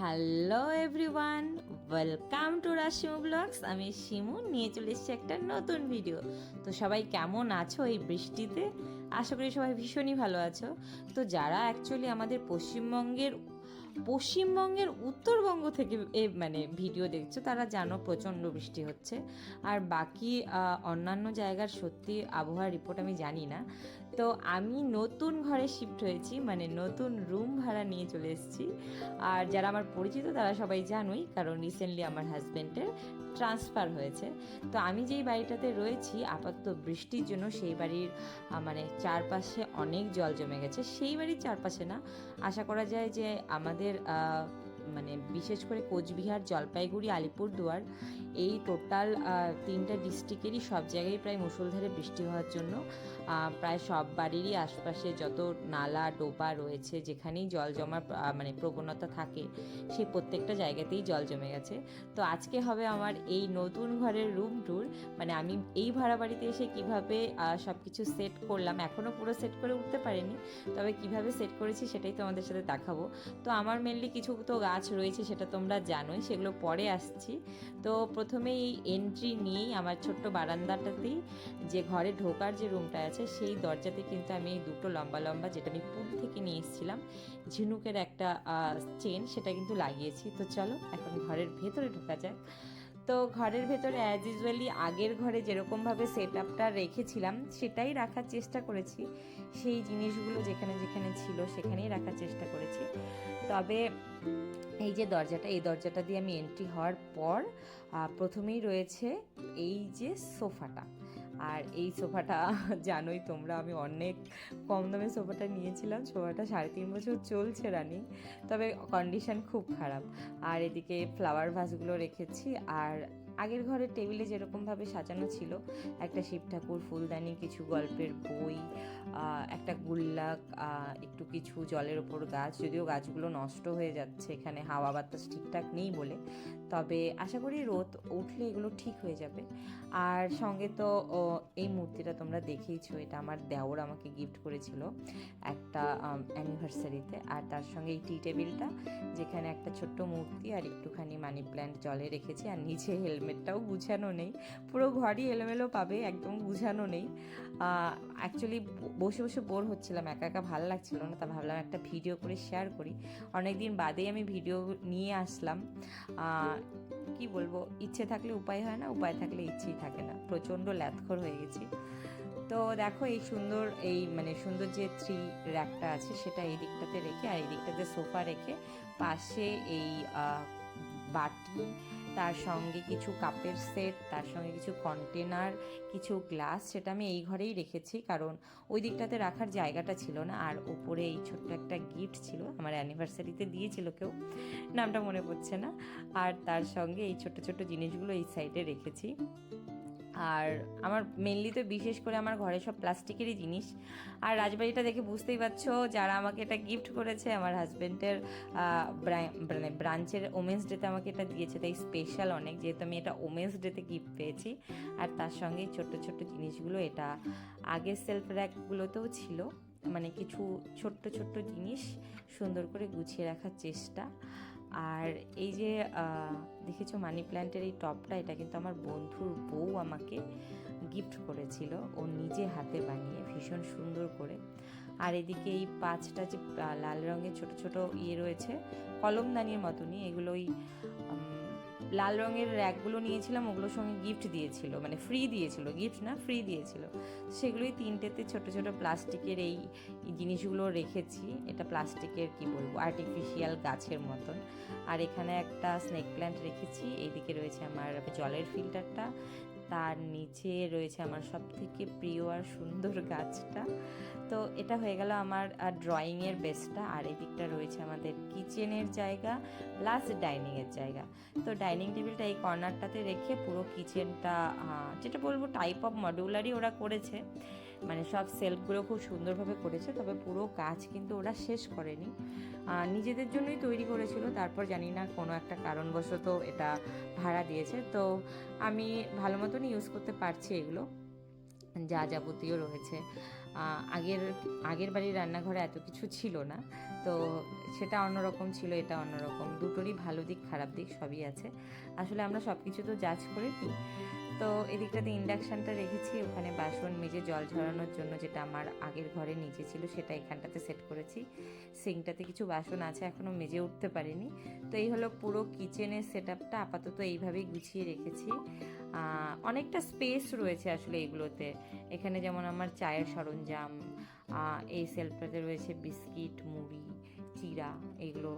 Hello everyone welcome to Rashimu blogs আমি শিমু, নিয়ে চলে এসেছি একটা নতুন ভিডিও তো সবাই কেমন আছো এই বৃষ্টিতে? আশা করি সবাই ভীষণই ভালো আছো। তো যারা অ্যাকচুয়ালি আমাদের পশ্চিমবঙ্গের পশ্চিমবঙ্গের উত্তরবঙ্গ থেকে এ মানে ভিডিও দেখছ, তারা জানো প্রচণ্ড বৃষ্টি হচ্ছে। আর বাকি অন্যান্য জায়গার সত্যি আবহাওয়ার রিপোর্ট আমি জানি না। তো আমি নতুন ঘরে শিফট হয়েছি মানে নতুন রুম ভাড়া নিয়ে চলে এসেছি। আর যারা আমার পরিচিত তারা সবাই জানোই, কারণ রিসেন্টলি আমার হাজব্যান্ডের ট্রান্সফার হয়েছে। তো আমি যেই বাড়িটাতে রয়েছি, আপাতত বৃষ্টির জন্য সেই বাড়ির মানে চারপাশে অনেক জল জমে গেছে। সেই বাড়ির চারপাশে না, আশা করা যায় যে আমাদের মানে বিশেষ করে কোচবিহার, জলপাইগুড়ি, আলিপুরদুয়ার, এই টোটাল তিনটা ডিস্ট্রিক্টেরই সব জায়গায় প্রায় মুষলধারে বৃষ্টি হওয়ার জন্য প্রায় সব বাড়িরই আশপাশে যত নালা, ডোবা রয়েছে যেখানেই জল জমার মানে প্রবণতা থাকে সেই প্রত্যেকটা জায়গাতেই জল জমে গেছে। তো আজকে হবে আমার এই নতুন ঘরের রুম ট্যুর মানে আমি এই ভাড়া বাড়িতে এসে কীভাবে সব কিছু সেট করলাম এখনও পুরো সেট করে উঠতে পারিনি, তবে কীভাবে সেট করেছি সেটাই তোমাদের সাথে দেখাবো। তো আমার মেনলি কিছু তো গাছ রয়েছে সেটা তোমরা জানোই, সেগুলো পরে আসছি। তো প্রথমে এই এন্ট্রি নিয়েই আমার ছোট্ট বারান্দাটাতেই, যে ঘরে ঢোকার যে রুমটা আছে সেই দরজাতে কিন্তু আমি এই দুটো লম্বা লম্বা যেটা আমি পুল থেকে নিয়ে এসেছিলাম, ঝিনুকের একটা চেন সেটা কিন্তু লাগিয়েছি। তো চলো এখন ঘরের ভেতরে ঢোকা যাক। তো ঘরের ভেতরে অ্যাজ ইউজুয়ালি আগের ঘরে যেরকমভাবে সেট আপটা রেখেছিলাম, সেটাই রাখার চেষ্টা করেছি। সেই জিনিসগুলো যেখানে যেখানে ছিল সেখানেই রাখার চেষ্টা করেছি। তবে এই যে দরজাটা, এই দরজাটা দিয়ে আমি এন্ট্রি হওয়ার পর প্রথমেই রয়েছে এই যে সোফাটা। আর এই সোফাটা, জানোই তোমরা, আমি অনেক কম দামে সোফাটা নিয়েছিলাম। সোফাটা সাড়ে তিন বছর চলছে রানিং তবে কন্ডিশন খুব খারাপ। আর এদিকে ফ্লাওয়ার ভাসগুলো রেখেছি। আর আগের ঘরের টেবিলে যেরকমভাবে সাজানো ছিল, একটা শিব ঠাকুর, ফুলদানি, কিছু গল্পের বই একটা গুল্লাক একটু কিছু জলের ওপর গাছ, যদিও গাছগুলো নষ্ট হয়ে যাচ্ছে, এখানে হাওয়া বাতাস ঠিকঠাক নেই বলে। তবে আশা করি রোদ উঠলে এগুলো ঠিক হয়ে যাবে। আর সঙ্গে তো এই মূর্তিটা তোমরা দেখেইছো, এটা আমার দেওর আমাকে গিফট করেছিল একটা অ্যানিভার্সারিতে আর তার সঙ্গে এই টি টেবিলটা যেখানে একটা ছোট্ট মূর্তি আর একটুখানি মানি প্ল্যান্ট জলে রেখেছি, আর নিচে হেলমেটটাও গুছানো নেই। পুরো ঘরই এলোমেলো পাবে, একদম গুছানো নেই। অ্যাকচুয়ালি বসে বসে বোর হচ্ছিলাম, একা একা ভালো লাগছিল না, তা ভাবলাম একটা ভিডিও করে শেয়ার করি। অনেক দিন বাদেই আমি ভিডিও নিয়ে আসলাম। কি বলব, ইচ্ছে থাকলে উপায় হয় না, উপায় থাকলে ইচ্ছেই থাকে না। প্রচণ্ড ল্যাথখর হয়ে গেছি। তো দেখো এই সুন্দর, এই মানে সুন্দর যে থ্রি র্যাকটা আছে, সেটা এই দিকটাতে রেখে আর এই দিকটাতে সোফা রেখে পাশে এই বাটি তার সঙ্গে কিছু কাপের সেট, তার সঙ্গে কিছু কন্টেনার, কিছু গ্লাস সেটা আমি এই ঘরেই রেখেছি। কারণ ওই দিকটাতে রাখার জায়গাটা ছিল না। আর ওপরে এই ছোট্ট একটা গিফট ছিল। আমার অ্যানিভার্সারিতে দিয়েছিল কেউ। নামটা মনে পড়ছে না। আর তার সঙ্গে এই ছোট ছোট জিনিসগুলো এই সাইডে রেখেছি। আর আমার মেনলি তো বিশেষ করে আমার ঘরে সব প্লাস্টিকেরই জিনিস। আর রাজবাড়িটা দেখে বুঝতেই পারছ, যারা আমাকে এটা গিফট করেছে, আমার হাজব্যান্ডের মানে ব্রাঞ্চের ওমেন্স ডেতে আমাকে এটা দিয়েছে। তাই স্পেশাল অনেক, যেহেতু আমি এটা ওমেন্স ডেতে গিফট পেয়েছি। আর তার সঙ্গে ছোট্ট ছোট্ট জিনিসগুলো, এটা আগের সেলফ র্যাকগুলোতেও ছিল। মানে কিছু ছোট্ট ছোট্ট জিনিস সুন্দর করে গুছিয়ে রাখার চেষ্টা। আর এই যে দেখেছ মানি প্ল্যান্টের এই টপটা, এটা কিন্তু আমার বন্ধুর বউ আমাকে গিফট করেছিল। ও নিজে হাতে বানিয়ে, ভীষণ সুন্দর করে। আর এদিকে এই পাঁচটা যে লাল রঙের ছোট ছোট ইয়ে রয়েছে, কলমদানির মতনই এগুলো ওই লাল রঙের র্যাকগুলো নিয়েছিলাম, ওগুলোর সঙ্গে গিফট দিয়েছিল মানে ফ্রি দিয়েছিল গিফট না ফ্রি দিয়েছিল। সেগুলোই তিনটেতে ছোট ছোট প্লাস্টিকের এই জিনিসগুলো রেখেছি, এটা প্লাস্টিকের কি বলব আর্টিফিশিয়াল গাছের মতন। আর এখানে একটা স্নেক প্ল্যান্ট রেখেছি, এইদিকে রয়েছে আমার জলের ফিল্টারটা তার নিচে রয়েছে আমার সব থেকে প্রিয় আর সুন্দর গাছটা। তো এটা হয়ে গেল আমার ড্রয়িংয়ের বেস্টটা আর এদিকটা রয়েছে আমাদের কিচেনের জায়গা প্লাস ডাইনিংয়ের জায়গা। তো ডাইনিং টেবিলটা এই কর্নারটাতে রেখে পুরো কিচেনটা যেটা বলব টাইপ অফ মডুলারই ওরা করেছে। মানে সব সেলফগুলো খুব সুন্দরভাবে করেছে, তবে পুরো কাজ কিন্তু ওরা শেষ করেনি। নিজেদের জন্যই তৈরি করেছিল, তারপর জানি না কোনো একটা কারণবশত এটা ভাড়া দিয়েছে। তো আমি ভালো মতন ইউজ করতে পারছি এগুলো, যা যাবতীয় রয়েছে। আগের আগের বাড়ির রান্নাঘরে এত কিছু ছিল না, তো সেটা অন্যরকম ছিল, এটা অন্যরকম, দুটোরই ভালো দিক খারাপ দিক সবই আছে। আসলে আমরা সব কিছু তো জাজ করে নিই তো এদিকটাতে ইন্ডাকশানটা রেখেছি, ওখানে বাসন মেজে জল ঝরানোর জন্য যেটা আমার আগের ঘরে নিচে ছিল সেটা এখানটাতে সেট করেছি। সিঙ্কটাতে কিছু বাসন আছে এখনও মেজে উঠতে পারিনি। তো এই হলো পুরো কিচেনের সেট আপটা আপাতত এইভাবেই গুছিয়ে রেখেছি। অনেকটা স্পেস রয়েছে আসলে এইগুলোতে এখানে যেমন আমার চায়ের সরঞ্জাম এই সেলফটাতে রয়েছে বিস্কিট, মুড়ি চিরা এগুলো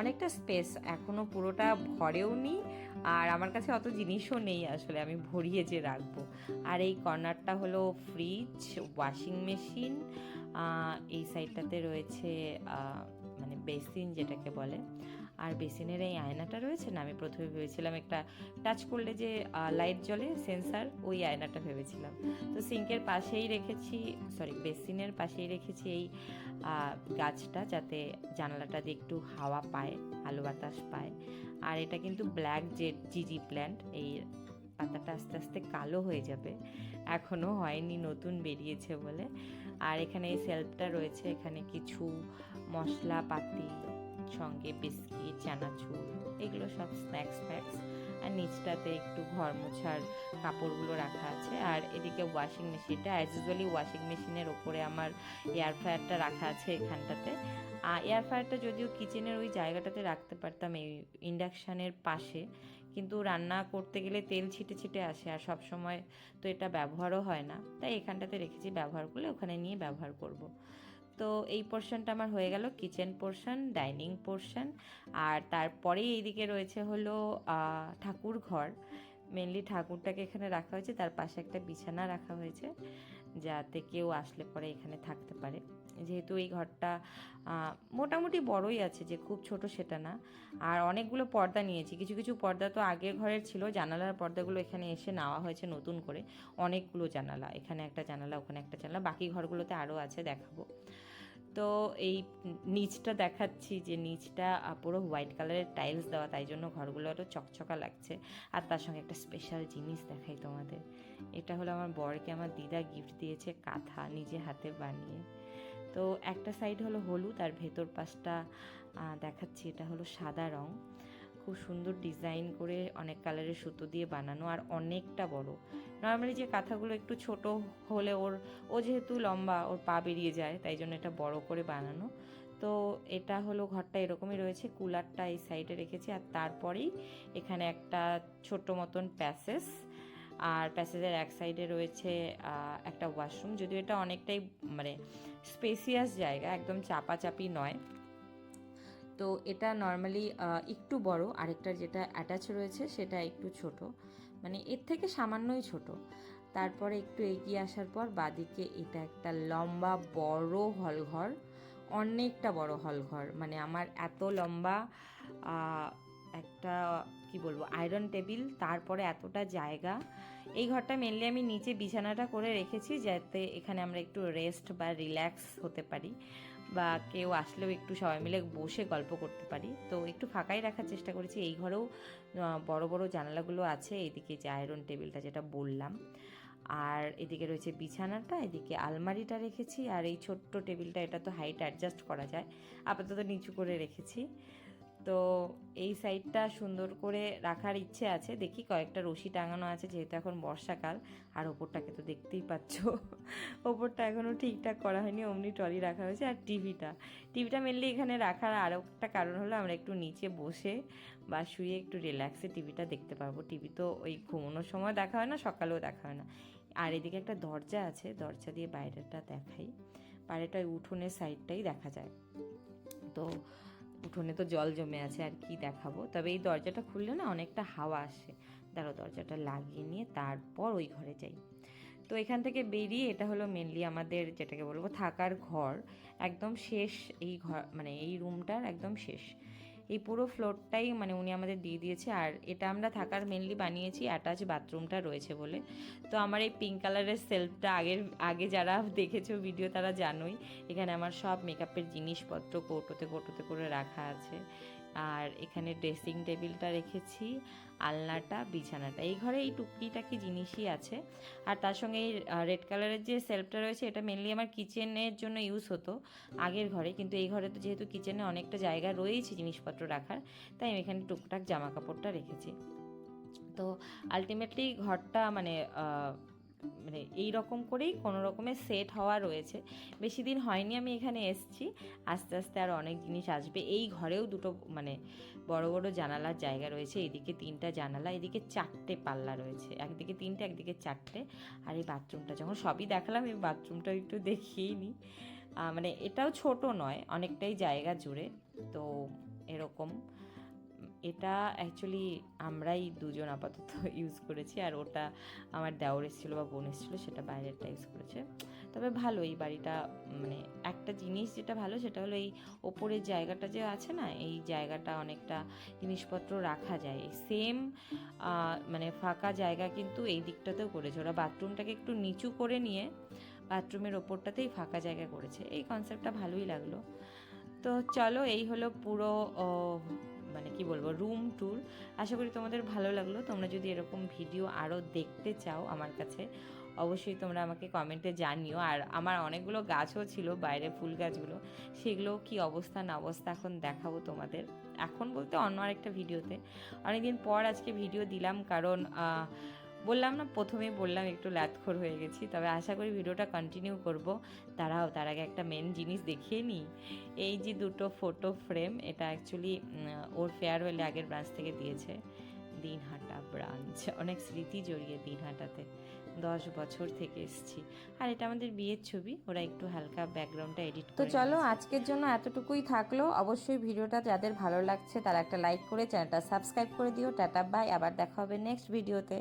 অনেকটা স্পেস এখনও পুরোটা ভরেও নি আর আমার কাছে অত জিনিসও নেই আসলে, আমি ভরিয়ে যে রাখব। আর এই কর্নারটা হলো ফ্রিজ ওয়াশিং মেশিন এই সাইডটাতে রয়েছে মানে বেসিন যেটাকে বলে। আর বেসিনের এই আয়নাটা রয়েছে না, আমি প্রথমে ভেবেছিলাম একটা টাচ করলে যে লাইট জ্বলে সেন্সার ওই আয়নাটা ভেবেছিলাম। তো সিঙ্কের পাশেই রেখেছি সরি বেসিনের পাশেই রেখেছি এই গাছটা যাতে জানালাটা দিয়ে একটু হাওয়া পায়, আলো বাতাস পায়। আর এটা কিন্তু ব্ল্যাক জেড জিজি প্ল্যান্ট এই পাতাটা আস্তে আস্তে কালো হয়ে যাবে এখনও হয়নি, নতুন বেরিয়েছে বলে। আর এখানে এই সেলফটা রয়েছে, এখানে কিছু মশলাপাতি সঙ্গে বিস্কিট, চানাচুর, এগুলো সব স্ন্যাক্স ফ্যাক্স। আর নিচটাতে একটু ঘর মোছার কাপড়গুলো রাখা আছে। আর এদিকে ওয়াশিং মেশিনটা অ্যাজ ইউজুয়ালি ওয়াশিং মেশিনের ওপরে আমার এয়ার ফ্রায়ারটা রাখা আছে এখানটাতে। আর এয়ার ফ্রায়ারটা যদিও কিচেনের ওই জায়গাটাতে রাখতে পারতাম এই ইন্ডাকশানের পাশে, কিন্তু রান্না করতে গেলে তেল ছিটে ছিটে আসে আর সব সময় তো এটা ব্যবহারও হয় না। তাই এখানটাতে রেখেছি ব্যবহার করলে ওখানে নিয়ে ব্যবহার করব। তো এই পোর্শনটা আমার হয়ে গেল কিচেন পোর্শন ডাইনিং পোর্শন আর তারপরেই এইদিকে রয়েছে হলো ঠাকুর ঘর। মেনলি ঠাকুরটাকে এখানে রাখা হয়েছে, তার পাশে একটা বিছানা রাখা হয়েছে, যাতে কেউ আসলে পরে এখানে থাকতে পারে। যেহেতু এই ঘরটা মোটামুটি বড়ই আছে, যে খুব ছোট সেটা না। আর অনেকগুলো পর্দা নিয়েছি, কিছু কিছু পর্দা তো আগের ঘরের ছিল, জানালার পর্দাগুলো এখানে এসে নেওয়া হয়েছে নতুন করে। অনেকগুলো জানালা, এখানে একটা জানালা, ওখানে একটা জানালা, বাকি ঘরগুলোতে আরও আছে, দেখাবো। তো এই নিচটা দেখাচ্ছি যে নিচটা পুরো হোয়াইট কালারের টাইলস দেওয়া, তাই জন্য ঘরগুলো আরও চকচকা লাগছে। আর তার সঙ্গে একটা স্পেশাল জিনিস দেখাই তোমাদের। এটা হলো আমার বরকে আমার দিদা গিফট দিয়েছে কাঁথা নিজে হাতে বানিয়ে। তো একটা সাইড হলো হলুদ আর ভেতর পাশটা দেখাচ্ছি, এটা হলো সাদা রং। খুব সুন্দর ডিজাইন করে অনেক কালারের সুতো দিয়ে বানানো, আর অনেকটা বড়। নর্মালি যে কাঁথাগুলো একটু ছোট হলে ওর, ও যেহেতু লম্বা, ওর পা বেরিয়ে যায়, তাই জন্য এটা বড় করে বানানো। তো এটা হলো ঘরটা এরকমই রয়েছে, কুলারটা এই সাইডে রেখেছি আর তারপরেই এখানে একটা ছোট্ট মতন প্যাসেজ আর প্যাসেজের এক সাইডে রয়েছে একটা ওয়াশরুম যদিও এটা অনেকটাই মানে স্পেসিয়াস জায়গা, একদম চাপাচাপি নয়। তো এটা নর্মালি একটু বড় আরেকটা যেটা অ্যাটাচ রয়েছে সেটা একটু ছোট। মানে এর থেকে সামান্যই ছোট। তারপরে একটু এগিয়ে আসার পর বাদিকে এটা একটা লম্বা বড় হলঘর, অনেকটা বড় হলঘর। মানে আমার এত লম্বা একটা, কি বলব আয়রন টেবিল তারপরে এতটা জায়গা। এই ঘরটা মেনলি আমি নিচে বিছানাটা করে রেখেছি যাতে এখানে আমরা একটু রেস্ট বা রিল্যাক্স হতে পারি। বা কেউ আসলেও একটু সবাই মিলে বসে গল্প করতে পারি। তো একটু ফাঁকাই রাখার চেষ্টা করেছি। এই ঘরেও বড় বড় জানালাগুলো আছে। এদিকে যে আয়রন টেবিলটা যেটা বললাম। আর এদিকে রয়েছে বিছানাটা, এদিকে আলমারিটা রেখেছি। আর এই ছোট্ট টেবিলটা এটা তো হাইট অ্যাডজাস্ট করা যায়। আপাতত নিচু করে রেখেছি। তো এই সাইডটা সুন্দর করে রাখার ইচ্ছে আছে। দেখি কয়েকটা রশি টাঙানো আছে, যেহেতু এখন বর্ষাকাল। আর ওপরটাকে তো দেখতেই পাচ্ছ। ওপরটা এখনও ঠিকঠাক করা হয়নি, অমনি ট্রলি রাখা হয়েছে। আর টিভিটা টিভিটা মেনলি এখানে রাখার আরও একটা কারণ হলো, আমরা একটু নিচে বসে বা শুয়ে একটু রিল্যাক্সে টিভিটা দেখতে পারব। টিভি তো ওই ঘুমানোর সময় দেখা হয় না, সকালেও দেখা হয় না। আর এদিকে একটা দরজা আছে, দরজা দিয়ে বাইরেটা দেখাই। বাইরেটা উঠোনের সাইডটাই দেখা যায়। তো উঠোনে তো জল জমে আছে, আর কি দেখাবো? তবে এই দরজাটা খুললে না অনেকটা হাওয়া আসে। দাঁড়ো দরজাটা লাগিয়ে নিয়ে তারপর ওই ঘরে যাই। তো এখান থেকে বেরিয়ে এটা হলো মেনলি আমাদের যেটাকে বলব থাকার ঘর। একদম শেষ এই ঘর মানে এই রুমটার একদম শেষ। এই পুরো ফ্লোরটাই মানে উনি আমাদের দিয়ে দিয়েছে। আর এটা আমরা থাকার মেনলি বানিয়েছি অ্যাটাচ বাথরুমটা রয়েছে বলে। তো আমার এই পিঙ্ক কালারের সেলফটা আগের, আগে যারা দেখেছ ভিডিও তারা জানোই। এখানে আমার সব মেকআপের জিনিসপত্র কৌটোতে কৌটোতে করে রাখা আছে। আর এখানে ড্রেসিং টেবিলটা রেখেছি, আলনাটা, বিছানাটা। এই ঘরে এই টুকটিটাকি জিনিসই আছে। আর তার সঙ্গে এই রেড কালারের যে সেলফটা রয়েছে, এটা মেনলি আমার কিচেনের জন্য ইউজ হতো, আগের ঘরে। কিন্তু এই ঘরে তো যেহেতু কিচেনে অনেকটা জায়গা রয়েছে জিনিসপত্র রাখার, তাই আমি এখানে টুকটাক জামা কাপড়টা রেখেছি। তো আলটিমেটলি ঘরটা মানে মানে এই রকম করেই কোনো রকমের সেট হওয়া রয়েছে। বেশি দিন হয়নি আমি এখানে এসছি। আস্তে আস্তে আর অনেক জিনিস আসবে। এই ঘরেও দুটো মানে বড় বড় জানালার জায়গা রয়েছে। এদিকে তিনটা জানালা, এদিকে চারটে পাল্লা রয়েছে। একদিকে তিনটে, একদিকে চারটে। আর এই বাথরুমটা যখন সবই দেখালাম, এই বাথরুমটা একটু দেখিয়েই নিই। মানে এটাও ছোট নয়, অনেকটাই জায়গা জুড়ে। তো এরকম। এটা অ্যাকচুয়ালি আমরাই দুজন আপাতত ইউজ করেছি আর ওটা আমার দেওর এসেছিল বা বোন এসেছিল, সেটা বাইরেরটা ইউজ করেছে। তবে ভালো এই বাড়িটা মানে একটা জিনিস যেটা ভালো সেটা হলো এই ওপরের জায়গাটা যে আছে না, এই জায়গাটা অনেকটা জিনিসপত্র রাখা যায়। সেম মানে ফাঁকা জায়গা কিন্তু এই দিকটাতেও করেছে। ওরা বাথরুমটাকে একটু নিচু করে নিয়ে বাথরুমের ওপরটাতেই ফাঁকা জায়গা করেছে। এই কনসেপ্টটা ভালোই লাগল। তো চলো এই হলো পুরো মানে কি বলব রুম ট্যুর আশা করি তোমাদের ভালো লাগল। তোমরা যদি এরকম ভিডিও আরও দেখতে চাও আমার কাছে, অবশ্যই তোমরা আমাকে কমেন্টে জানিও। আর আমার অনেকগুলো গাছও ছিল, বাইরে ফুল গাছগুলো সেগুলো কি অবস্থা না অবস্থা এখন দেখাবো তোমাদের। এখন বলতে অন্য আরেকটা ভিডিওতে অনেকদিন পর আজকে ভিডিও দিলাম, কারণ বললাম না প্রথমে বললাম একটু ল্যাথখোর হয়ে গেছি তবে আশা করি ভিডিওটা কন্টিনিউ করব। তারাও তার আগে একটা মেন জিনিস দেখিয়ে নিই। এই যে দুটো ফটো ফ্রেম এটা অ্যাকচুয়ালি ওর ফেয়ারওয়েলে আগের ব্রাঞ্চ থেকে দিয়েছে দিনহাটা ব্রাঞ্চ অনেক স্মৃতি জড়িয়ে দিনহাটাতে। দশ বছর থেকে এসেছি। আর এটা আমাদের বিয়ের ছবি ওরা একটু হালকা ব্যাকগ্রাউন্ডটা এডিট তো চলো আজকের জন্য এতটুকুই থাকল। অবশ্যই ভিডিওটা যাদের ভালো লাগছে তারা একটা লাইক করে চ্যানেলটা সাবস্ক্রাইব করে দিও। টাটা বাই আবার দেখা হবে নেক্সট ভিডিওতে